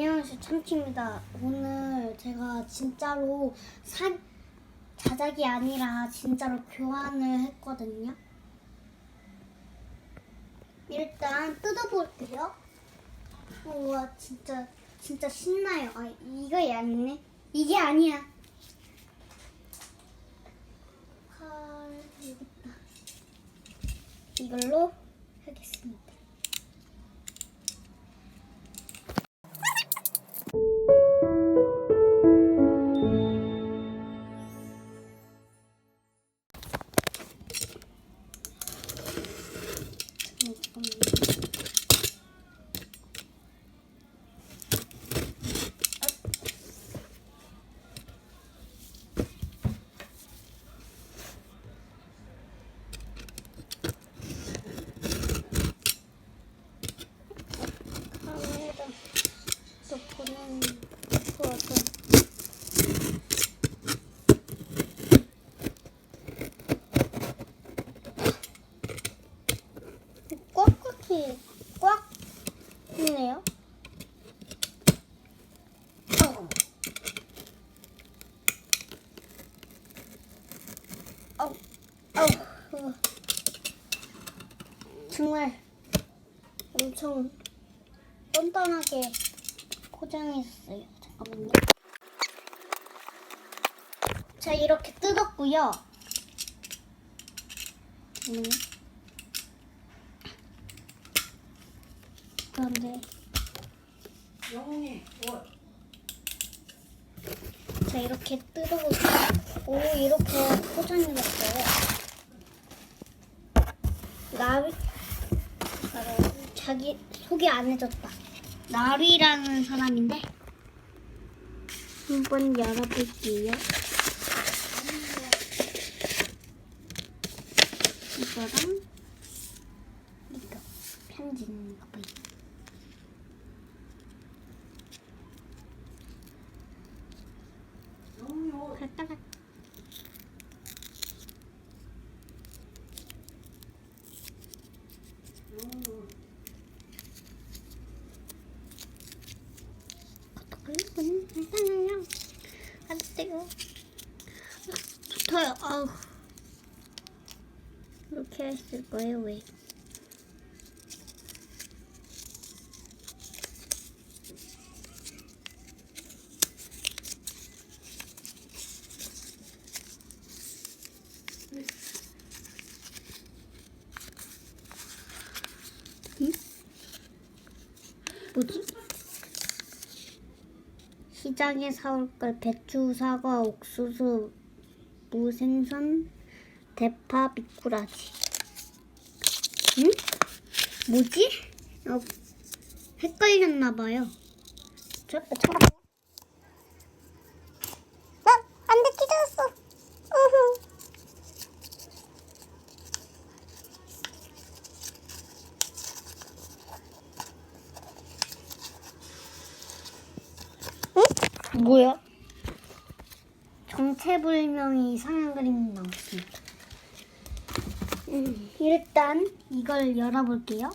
안녕하세요 참치입니다. 오늘 제가 진짜로 사 자작이 아니라 진짜로 교환을 했거든요. 일단 뜯어볼게요. 우와 진짜 진짜 신나요. 아 이거 아니네. 이게 아니야. 칼 여기 있다. 이걸로 하겠습니다. 또 보는 거서 꽉꽉히 꽉 있네요. 아우. 정말 엄청 단단하게 포장했어요. 잠깐만요. 자, 이렇게 뜯었고요. 음. 그런데 영웅이 뭘? 자 이렇게 뜯어보세요. 오 이렇게 포장해놨어요. 나비 자기 소개 안 해줬다. 나비라는 사람인데 한번 열어볼게요. 이거랑 이거 편지 있는 거 보이. 영웅이 옷. 갈까가 영웅이 옷. 어떡하려고 괜찮아요. 안 뜨거. 붙어요. 아우. 이렇게 했을 거예요. 왜? 응? 뭐지? 시장에 사올 걸 배추, 사과, 옥수수, 무생선, 대파, 미꾸라지. 응? 뭐지? 어, 헷갈렸나 봐요. 저, 잠깐만. 나, 안 돼. 으흠. 뭐야? 정체불명의 이상한 그림이 나왔습니다. 음, 일단 이걸 열어볼게요.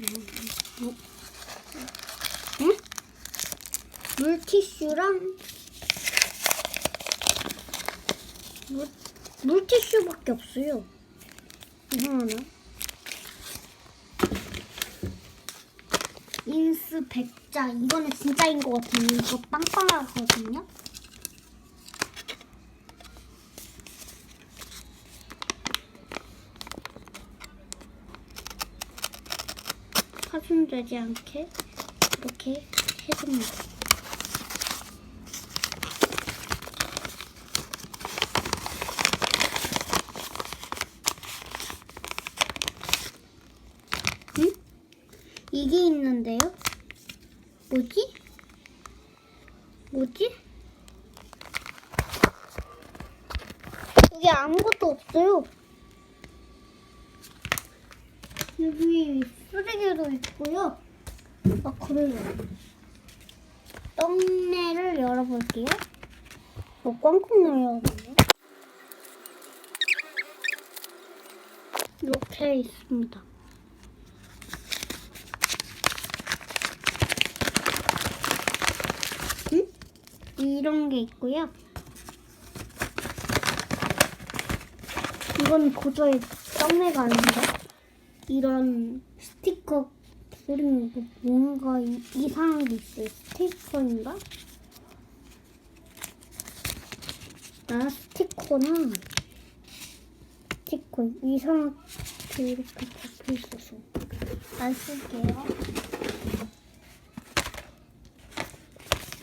음, 뭐, 응? 물티슈랑 물, 물티슈밖에 없어요. 이상하네. 인스 백자 이거는 진짜인 것 같아요. 이거 빵빵하거든요. 파손되지 않게 이렇게 해줍니다. 응? 이게 있는데요? 뭐지? 뭐지? 여기 아무것도 없어요. 여기 쓰레기도 있고요. 아, 그래요. 떡내를 열어볼게요. 뭐 꽝꽝 열어보네. 이렇게 이렇게 있습니다. 응? 이런 게 있고요. 이건 고저의 썸네가 아닌데 이런 스티커 그림 뭔가 이- 이상한 게 있어요. 스티커인가? 아 스티커나 스티커 이상하게 이렇게 잡혀 있어서 안 쓸게요.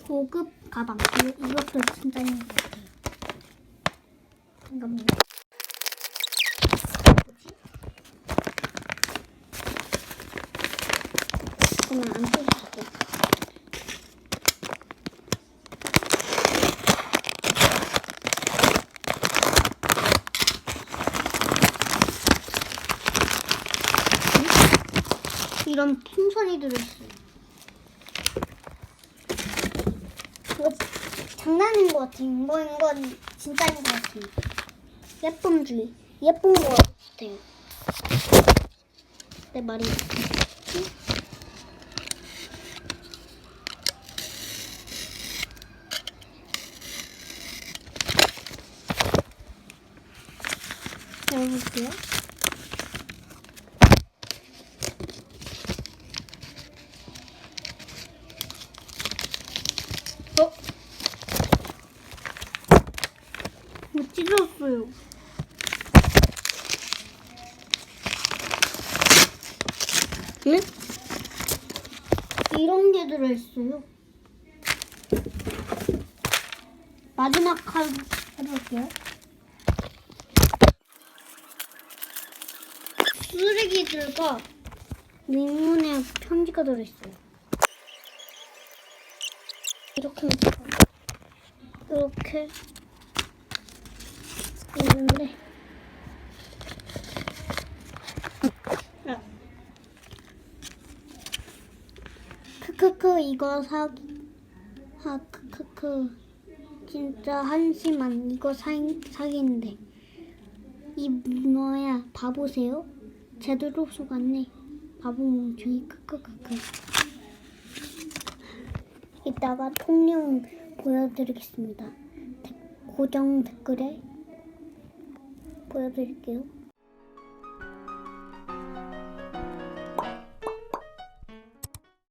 고급 가방 이, 이것도 진짜 같아요. 잠깐만요. 그러면 안 뜯어지고. 이런 풍선이 들어있어요. 장난인 것 같아요. 이거, 이건 진짜인 것 같아요. 예쁨 주의. 예쁜 것 같아요. 내 말이. 열어볼게요. 어? 이거 찢었어요. 응? 이런 게 들어있어요. 마지막 카드 해볼게요. 쓰레기들과 민문의 편지가 들어있어요. 이렇게 이렇게 있는데 아. 크크크 이거 사기 아 크크크 진짜 한심한 이거 사, 사기인데 이 뭐야 바보세요? 제대로 속았네. 바보 멍청이 크크크크 이따가 통령 보여드리겠습니다. 데- 고정 댓글에 보여드릴게요